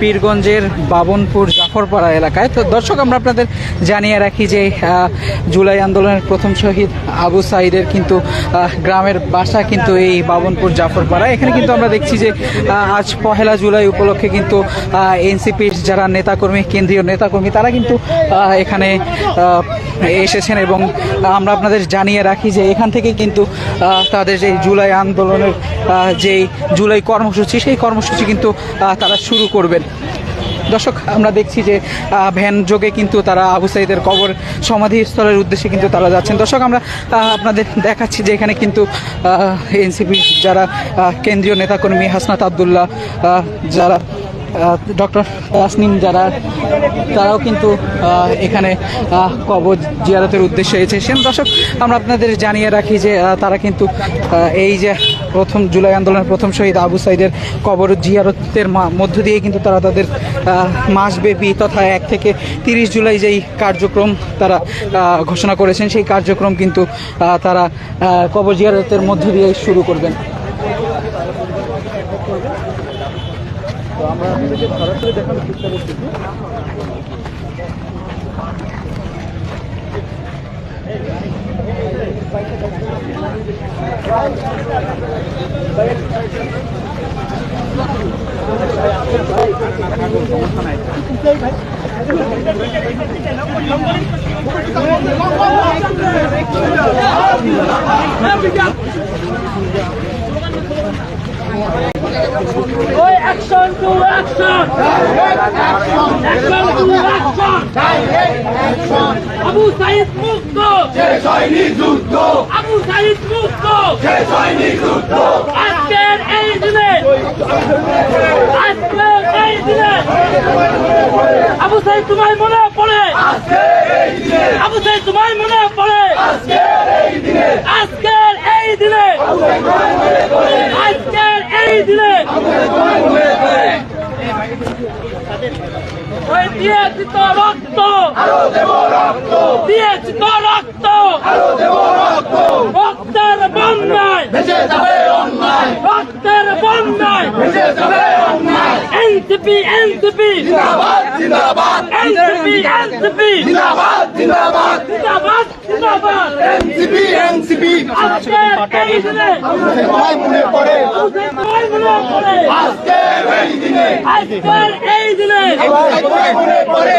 পীরগঞ্জের বাবনপুর জাফরপাড়া এলাকায়। তো দর্শক, আমরা আপনাদের জানিয়ে রাখি যে জুলাই আন্দোলনের প্রথম শহীদ আবু সাইদের কিন্তু গ্রামের বাসা কিন্তু এই বাবনপুর জাফরপাড়া এখানে কিন্তু আমরা দেখছি যে আজ পহেলা জুলাই উপলক্ষে কিন্তু এনসিপির যারা নেতাকর্মী, কেন্দ্রীয় নেতাকর্মী, তারা কিন্তু এখানে এসেছেন এবং আমরা আপনাদের জানিয়ে রাখি যে এখান থেকে কিন্তু তাদের যে জুলাই আন্দোলনের যেই জুলাই কর্মসূচি, সেই কর্মসূচি কিন্তু তারা শুরু করবেন। দর্শক, আমরা দেখছি যে ভ্যান যোগে কিন্তু তারা আবু সাইদের কবর সমাধিস্থলের উদ্দেশ্যে কিন্তু তারা যাচ্ছেন। দর্শক, আমরা আপনাদের দেখাচ্ছি যে এখানে কিন্তু এনসিপি যারা কেন্দ্রীয় নেতাকর্মী হাসনাত আবদুল্লাহ যারা ডক্টর তাসনিম যারা, তারাও কিন্তু এখানে কবর জিয়ারতের উদ্দেশ্যে এসেছেন। দর্শক, আমরা আপনাদের জানিয়ে রাখি যে তারা কিন্তু এই যে প্রথম জুলাই আন্দোলনের প্রথম শহীদ আবু সাইদের কবর জিয়ারতের মধ্য দিয়ে কিন্তু তারা তাদের মাসব্যাপী তথা এক থেকে তিরিশ জুলাই যেই কার্যক্রম তারা ঘোষণা করেছেন, সেই কার্যক্রম কিন্তু তারা কবর জিয়ারতের মধ্য দিয়ে শুরু করবেন। আমরা আপনাদেরকে সরাসরি দেখানোর চেষ্টা করতেছি সমস্যা নাই ভাই Oi, action to action! Action to action! Abu Sayeed মুক্ত যুদ্ধ আবু সাইদ মুক্ত যুদ্ধ আজকের এই দিনে আজকের এই দিনে আবু সাইদ তোমায় মনে পড়ে! আবু সাইদ তোমায় মনে পড়ে! আজকের এই দিনে আজকের এই দিনে দিয়েছি তো রক্ত দিয়েছি তো রক্ত রক্তের বন্যায় রক্তের বন্যায়। এনসিপি এনসিপি জিন্দাবাদ জিন্দাবাদ। এনসিপি এনসিপি জিন্দাবাদ জিন্দাবাদ। জিন্দাবাদ জিন্দাবাদ। এনসিপি এনসিপি আজকের এই দিনে সবাই মনে পড়ে। তোমার মনে পড়ে। আজকের এই দিনে। আজকের এই দিনে। সবাই মনে পড়ে।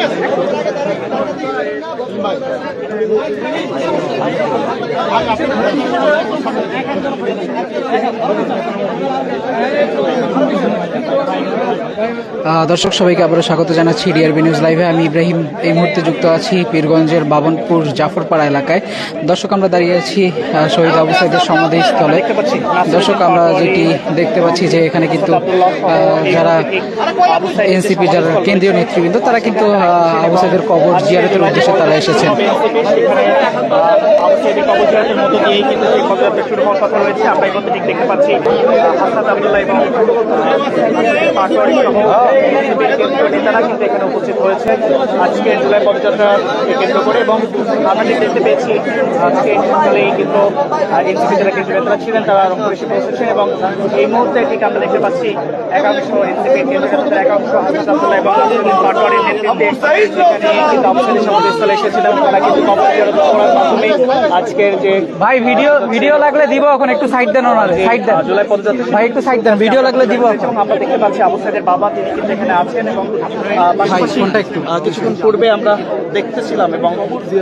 সালাম দর্শক, সবাইকে আবারও স্বাগত জানাচ্ছি ডিআরবি নিউজ লাইভে আমি ইব্রাহিম, এই মুহূর্তে যুক্ত আছি পীরগঞ্জের বাবনপুর জাফরপাড়া এলাকায়। দর্শক, আমরা দাঁড়িয়ে আছি শহীদ আবু সাইদের সমাধিস্থলে। দর্শক, আমরা যেটি দেখতে পাচ্ছি যে এখানে কিন্তু যারা এনসিপি, যারা কেন্দ্রীয় নেতৃবৃন্দ, তারা কিন্তু আবু সাইদের কবর জিয়ারতের উদ্দেশ্যে তারা এসেছেন। আমরা দেখতে পাচ্ছি সহ কেন্দ্রীয় নেতারা কিন্তু এখানে উপস্থিত হয়েছে আজকে জুলাই পদযাত্রাকে কেন্দ্র করে এবং আমরা দেখতে পেয়েছি আজকে কিন্তু এনসিপি যারা কেন্দ্রীয় নেতারা ছিলেন তারা রংপুর এসে পৌঁছেছেন এবং এই মুহূর্তে ঠিক আমরা দেখতে পাচ্ছি একাংশ এনসিপি কেন্দ্রীয় নেতাদের একাংশ হাসনাত আবদুল্লাহ এবং পাটোয়ারির নেতৃত্বে এখানে কিন্তু অবস্থানের সমাবেশস্থলে এসেছিলেন তারা কিন্তু করার মাধ্যমে আজকের যে ভাই ভিডিও ভিডিও লাগলে দিব এখন একটু সাইড দেন ওনার সাইড দেন। জুলাই পদযাত্রা ভাই একটু সাইড দেন ভিডিও লাগলে দিব আমরা দেখতে পাচ্ছি আবু সাইদের বাবা তিনি কিন্তু এখানে আছেন এবং কিছুক্ষণ পূর্বে আমরা দেখতেছিলাম এবং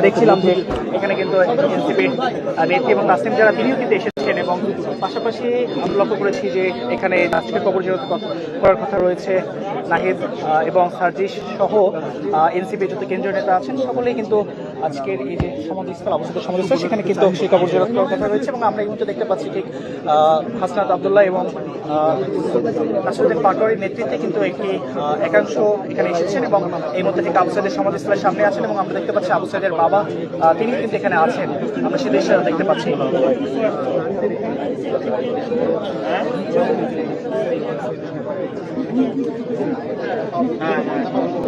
দেখছিলাম যে এখানে কিন্তু এনসিপির নেত্রী এবং নাসিম যারা তিনিও কিন্তু এসেছেন এবং পাশাপাশি আমরা লক্ষ্য করেছি যে এখানে আজকে কবর জিরত করার কথা রয়েছে নাহিদ এবং সার্জিস সহ এনসিপি যত কেন্দ্রীয় নেতা আছেন সকলেই কিন্তু আজকের এই যে সমাধিস্থল, অবস্থিত সমাধিস্থল, সেখানে কিন্তু সেই কবর জিরত কথা রয়েছে এবং আমরা এই মুহূর্তে দেখতে পাচ্ছি ঠিক হাসনাত আবদুল্লাহ এবং নাসিরুদ্দিন পাটোয়ারির নেতৃত্বে কিন্তু একটি একাংশ এখানে এসেছেন এবং এই মধ্যে ঠিক আবু সাইদের সমাধিস্থলের সামনে আছেন এবং আমরা দেখতে পাচ্ছি আবু সাইদের বাবা তিনি কিন্তু এখানে আছেন। আমরা সে দৃশ্য দেখতে পাচ্ছি। এই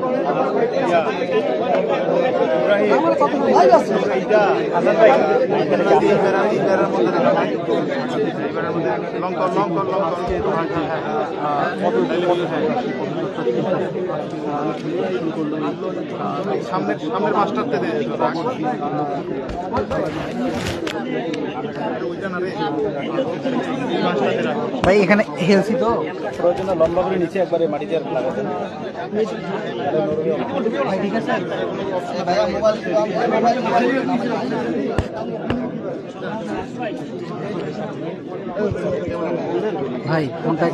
সামনের সামনের মাস্টারতে ভাই এখানে হেলসি তো। প্রয়োজন লম্বা করে নিচে একবারে মাটিতে লাগাতেন ভাই কোনটা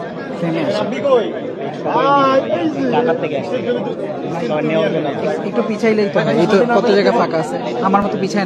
একটু পিছাইলেই তো এই তো কত জায়গা ফাঁকা আছে? আমার মতো পিছায়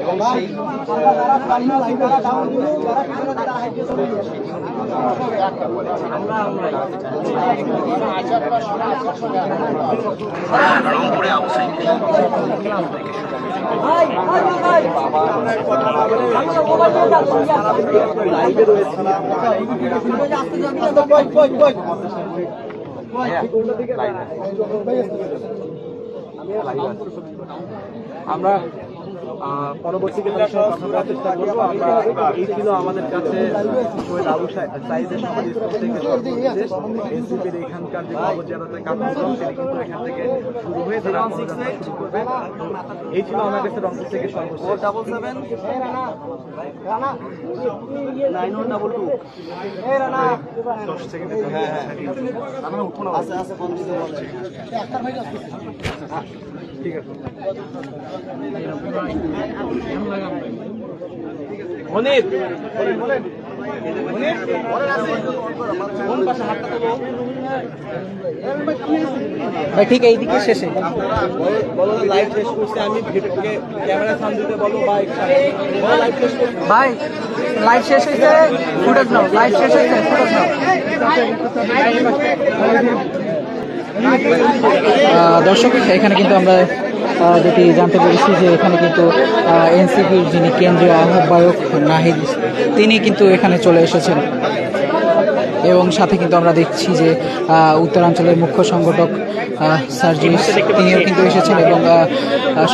এবং সেই আমরা পরবর্তীতে তার সাথে কথা বলার চেষ্টা করব। আমরা এই ছিল আমাদের কাছে শহীদ আবু থেকে সর্বশেষ। এনসিপির এখানকার যে কার্যক্রম সেটি কিন্তু এখান থেকে শুরু হয়ে এই ছিল আমার কাছে রংপুর থেকে সর্বশেষ। Double seven nine one double two দশ সেকেন্ড আছে। আছে ঠিক আছে। মনির। ভাই, ঠিক এইদিকে শেষে বলো লাইভ শেষ। করছি আমি ভিডিওকে ক্যামেরা সামনে দিতে বলো করছি ভাই লাইভ শেষ হয়েছে ফুটেজ নাও লাইভ শেষ হয়েছে ফুটেজ নাও। দর্শক, এখানে কিন্তু আমরা যেটি জানতে পেরেছি যে এখানে কিন্তু এনসিপির যিনি কেন্দ্রীয় আহ্বায়ক নাহিদ, তিনি কিন্তু এখানে চলে এসেছেন। এবং সাথে কিন্তু আমরা দেখছি যে উত্তরাঞ্চলের মুখ্য সংগঠক সার্জিস, তিনিও কিন্তু এসেছেন এবং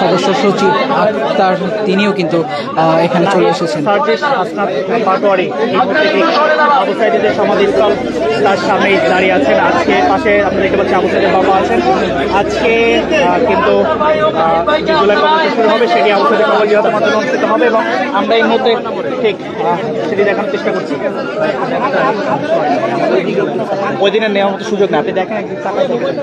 সদস্য সচিব আক্তার তিনিও কিন্তু এখানে চলে এসেছেন। তার সামনেই দাঁড়িয়ে আছেন। আজকে পাশে আমরা দেখতে পাচ্ছি আবু সাইদের বাবা আছেন। আজকে কিন্তু জুলাই কর্মসূচি শুরু হবে, সেটি আবু সাইদের কবর জিয়াতের মাধ্যমে অনুষ্ঠিত হবে এবং আমরা এই মুহূর্তে ঠিক সেটি দেখানোর চেষ্টা করছি। ওই দিনের নেওয়ার মতো সুযোগ না। আপনি দেখেন একদিন দেখেন।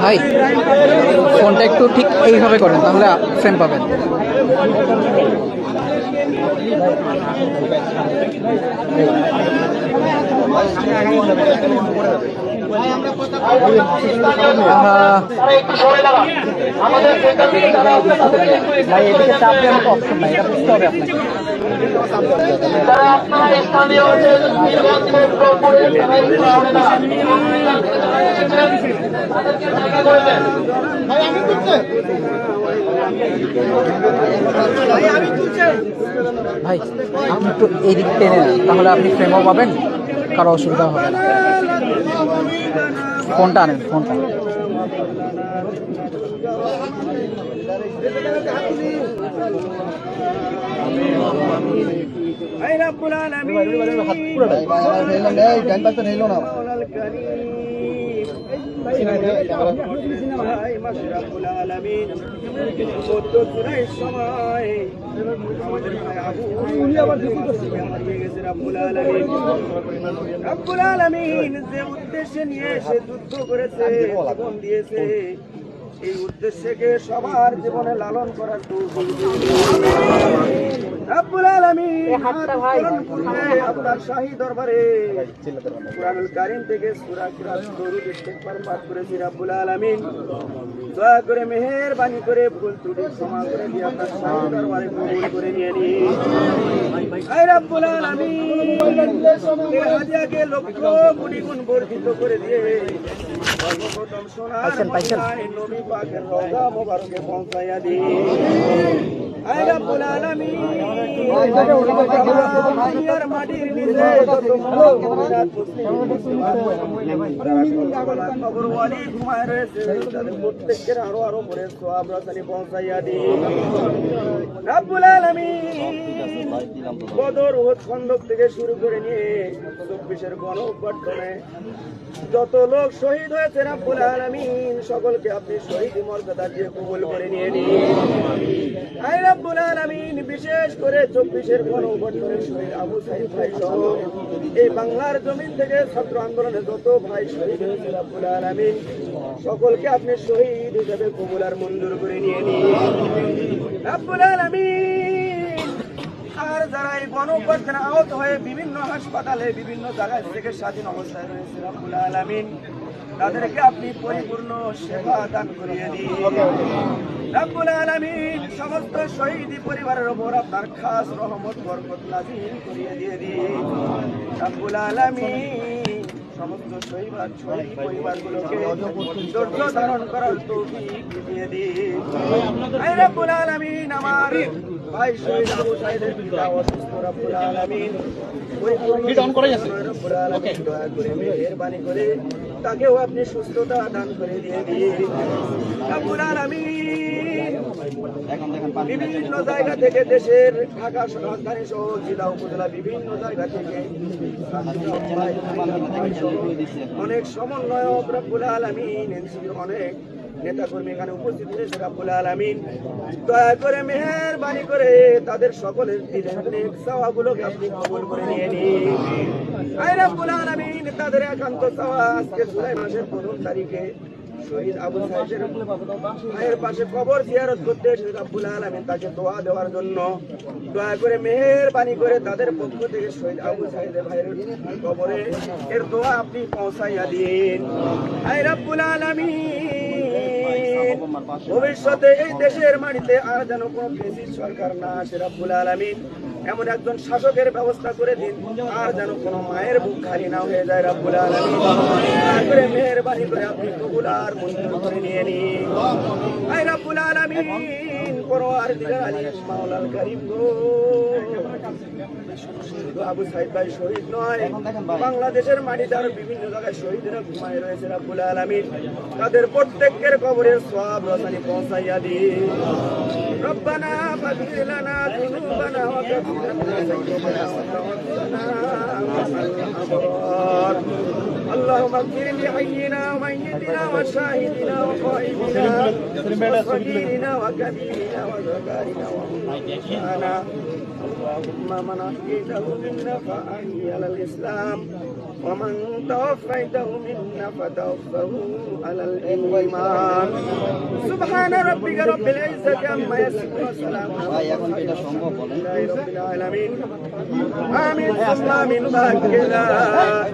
ভাই ফোনটা একটু ঠিক এইভাবে করেন তাহলে ফ্রেম পাবেন। ভাই এদিকে ভাই আপনি একটু এইদিক টেনে তাহলে আপনি ফ্রেমও পাবেন। কারও অসুবিধা হবে না ফোনটা আনেন ফোনটা রব্বুল আলামিন যে উদ্দেশ্যে নিয়ে সে যুদ্ধ করেছে দিয়েছে এই উদ্দেশ্যকে সবার জীবনে লালন করার আপনার শাহী দরবারে। কুরআনুল কারীম থেকে সূরা কুরআন দরুদ ইস্তেগফার পাঠ করেছি রব্বুল আলামিন। দয়া করে মেহেরবানি করে ভুল ত্রুটি ক্ষমা করে দিয়ে আপনার শাহী দরবারে কবুল করে নিয়ে নিন। আয় রব্বুল আলামিন হাদিয়াকে লক্ষ কোটি গুণ বর্ধিত করে দিয়ে পাইছেন দিন বদর থেকে শুরু করে নিয়ে চব্বিশের গণ অভ্যর্থনে যত লোক শহীদ হয়েছে রাব্বুল আলামিন, সকলকে আপনি শহীদ মর্যাদা দিয়ে কবুল করে নিয়ে নিন। রাব্বুল আলামিন বিশেষ করে চব্বিশের গণ অভ্যর্থনের শহীদ আবু সাইদ ভাই সহ এই বাংলার জমিন থেকে ছাত্র আন্দোলনে যত ভাই শহীদ হয়েছে রাব্বুল আলামিন, সকলকে আপনি শহীদ হিসেবে কবুল আর মঞ্জুর করে নিয়ে নিন। রাব্বুল আলামিন, আর যারা এই গণঅভ্যর্থনে আহত হয়ে বিভিন্ন হাসপাতালে, বিভিন্ন জায়গায় থেকে স্বাধীন অবস্থায় রয়েছে রব্বুল আলামিন তাদেরকে আপনি পরিপূর্ণ সেবা দান করিয়ে দিন। রব্বুল আলামিন সমস্ত শহীদি পরিবারের উপর আপনার খাস রহমত বরকত নাজিল করিয়ে দিয়ে দিন। রব্বুল আলামিন সমস্ত শহীদ শহীদ পরিবারগুলোকে ধৈর্য ধারণ করার তৌফিক দিয়ে দিন। আয় রব্বুল আলামিন আমার ভাই শহীদ আবু সাইদের পিতা অসুস্থ রব্বুল আলামিন। দয়া করে মেহেরবানি করে তাকেও আপনি সুস্থতা দান করে দিয়ে দিয়ে রব্বুল বিভিন্ন জায়গা থেকে দেশের ঢাকা রাজধানী সহ জেলা, উপজেলা, বিভিন্ন জায়গা থেকে অনেক সমন্বয়ক রব্বুল আলামিন, এনসিপির অনেক নেতাকর্মী এখানে উপস্থিত হয়েছে রব্বুল আলামিন। দয়া করে মেহেরবানি করে তাদের সকলের দিলের নেক চাওয়াগুলোকে আপনি কবুল করে নিয়ে নিন। রব্বুল তাদের একান্ত জুলাই মাসের তারিখে করতে দোয়া দেওয়ার জন্য করে করে তাদের পক্ষ থেকে শহীদ আবু ভাইয়ের কবরে এর দোয়া আপনি পৌঁছাইয়া দিন। আয় রব্বুল ভবিষ্যতে এই দেশের মাটিতে আর যেন কোনো সরকার না আসে রব্বুল আলামিন। এমন একজন শাসকের ব্যবস্থা করে দিন, আর যেন কোনো মায়ের বুক খালি না হয়ে যায় রব্বুল করে মেহেরবানি করে আপনি কবুল আর মঞ্জুর করে নিয়ে নিন। আয় রব্বুল আলামিন পরওয়ার দিগার আলিম মাওলাল কারীম আবু সাইদ ভাই শহীদ নয়, বাংলাদেশের মাটিতে আরও বিভিন্ন জায়গায় শহীদরা ঘুমায় রয়েছে রাব্বুল আলামিন। তাদের প্রত্যেকের কবরের সব রসানি পৌঁছাইয়া দিন। ربنا فاغفر لنا ذنوبنا وكفر عنا سيئاتنا وتوفنا مع اللهم اغفر لحينا وميتنا وشاهدنا وقائدنا وصغيرنا وكبيرنا وذكارنا وانثانا اللهم من أحييته منا فاحي على الإسلام ومن توفيته منا فتوفه على الإيمان. سبحان ربك رب العزة عما يصفون وسلام على المرسلين لله رب العالمين. امين ثم امين بعد لا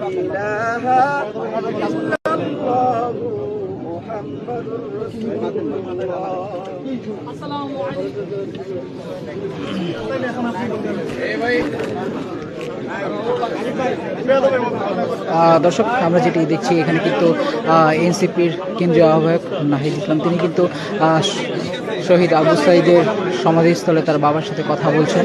اله الا الله محمد رسول الله আহ, দর্শক আমরা যেটি দেখছি এখানে কিন্তু এনসিপির কেন্দ্রীয় আহ্বায়ক নাহিদ ইসলাম তিনি কিন্তু আহ, শ- শহীদ আবু সাইদের সমাধিস্থলে তার বাবার সাথে কথা বলছেন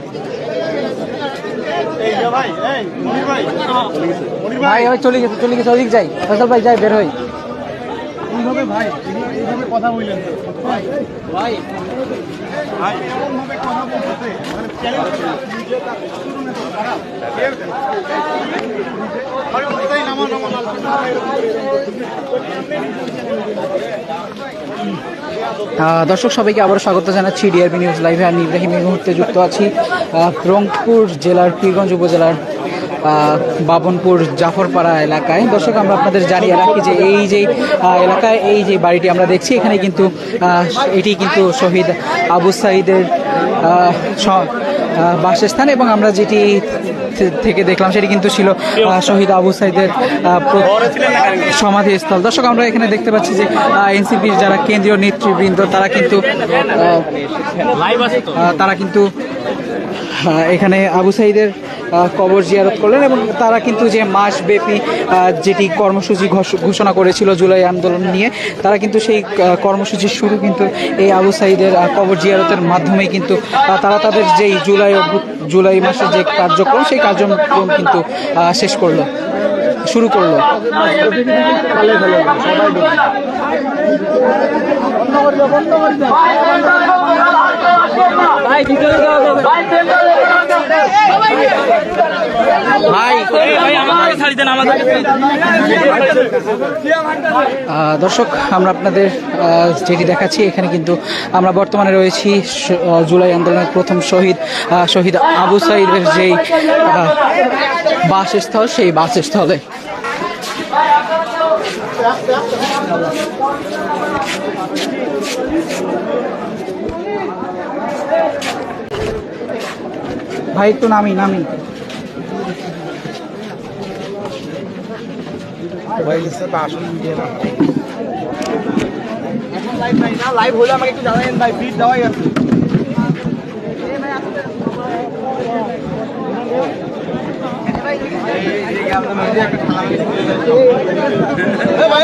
ওই চলে গেছে চলে গেছে ওদিক যাই। ফসল ভাই যাই বের হই। আহ, দর্শক, সবাইকে আবারও স্বাগত জানাচ্ছি ডিআরবি নিউজ লাইভে আমি ইব্রাহিম মুহূর্তে যুক্ত আছি রংপুর জেলার পীরগঞ্জ উপজেলার বাবনপুর জাফরপাড়া এলাকায়। দর্শক, আমরা আপনাদের জানিয়ে রাখি যে এই যে এলাকায় এই যে বাড়িটি আমরা দেখছি, এখানে কিন্তু এটি কিন্তু শহীদ আবু সাইদের বাসস্থান এবং আমরা যেটি থেকে দেখলাম সেটি কিন্তু ছিল শহীদ আবু সাইদের সমাধিস্থল। দর্শক, আমরা এখানে দেখতে পাচ্ছি যে এনসিপির যারা কেন্দ্রীয় নেতৃবৃন্দ, তারা কিন্তু তারা কিন্তু এখানে আবু সাইদের কবর জিয়ারত করলেন এবং তারা কিন্তু যে মাসব্যাপী যেটি কর্মসূচি ঘোষ- ঘোষণা করেছিল জুলাই আন্দোলন নিয়ে, তারা কিন্তু সেই কর্মসূচির শুরু কিন্তু এই আবু সাইদের কবর জিয়ারতের মাধ্যমেই কিন্তু তারা তাদের যেই জুলাই জুলাই মাসের যে কার্যক্রম, সেই কার্যক্রম কিন্তু শেষ করল, শুরু করল। ভাই দর্শক আমরা আপনাদের যেটি দেখাচ্ছি এখানে কিন্তু আমরা বর্তমানে রয়েছি জুলাই আন্দোলনের প্রথম শহীদ শহীদ আবু সাইদের যেই বাসস্থল সেই বাসস্থলে। ভাই একটু নামি নামি লাইভ নাই না লাইভ হলে আমাকে একটু জানাবেন ভাই ফিট দেওয়াই আছে ভাই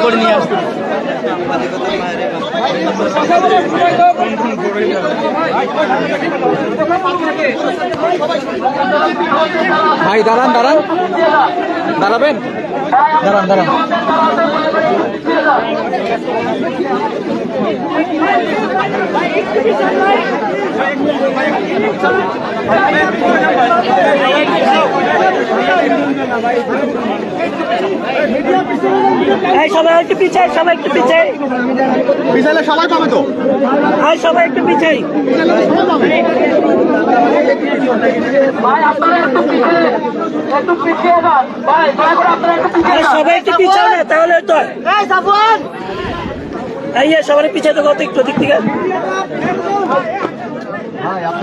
করে নিয়ে আসতে ভাই দাঁড়ান দাঁড়ান। দাঁড়াবেন? দাঁড়ান দাঁড়ান। সবাই একটু পিছাই সবাই একটু পিছাই সবাই পাবে তো? এই সবাই একটু পিছাই ভাই আপনারা একটু পিছিয়ে একটু পিছিয়ে যান ভাই দয়া করে আপনারা একটু পিছিয়ে সবাই একটু পিছাও না তাহলে তো। এই এই যে সবাই পিছিয়ে তো কত একটু দিক থেকে।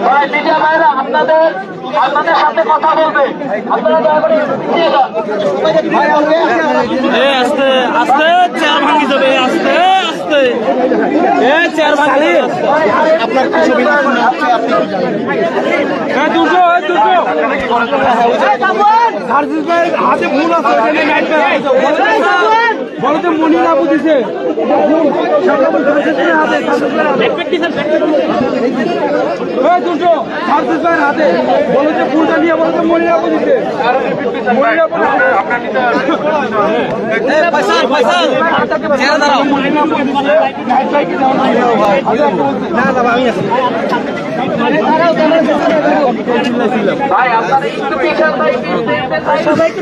ভাই মিডিয়া ভাইরা আপনাদের আপনাদের সাথে কথা বলবে। আপনারা দয়া করে একটু পিছিয়ে যান এ আস্তে আস্তে চেয়ার ভাঙি যাবে আস্তে আস্তে। এ চেয়ার ভাঙি আপনার কি সুবিধা হ্যাঁ হাতে ভুল আছে বলো তো মনির আপু দিছে এই দুটো সার্জিস ভাইয়ের হাতে। বলো যে ভুলটা নিয়ে বলো তো দাঁড়াও না আছি ভাই আপনারা একটু পিছান ভাই সবাই একটু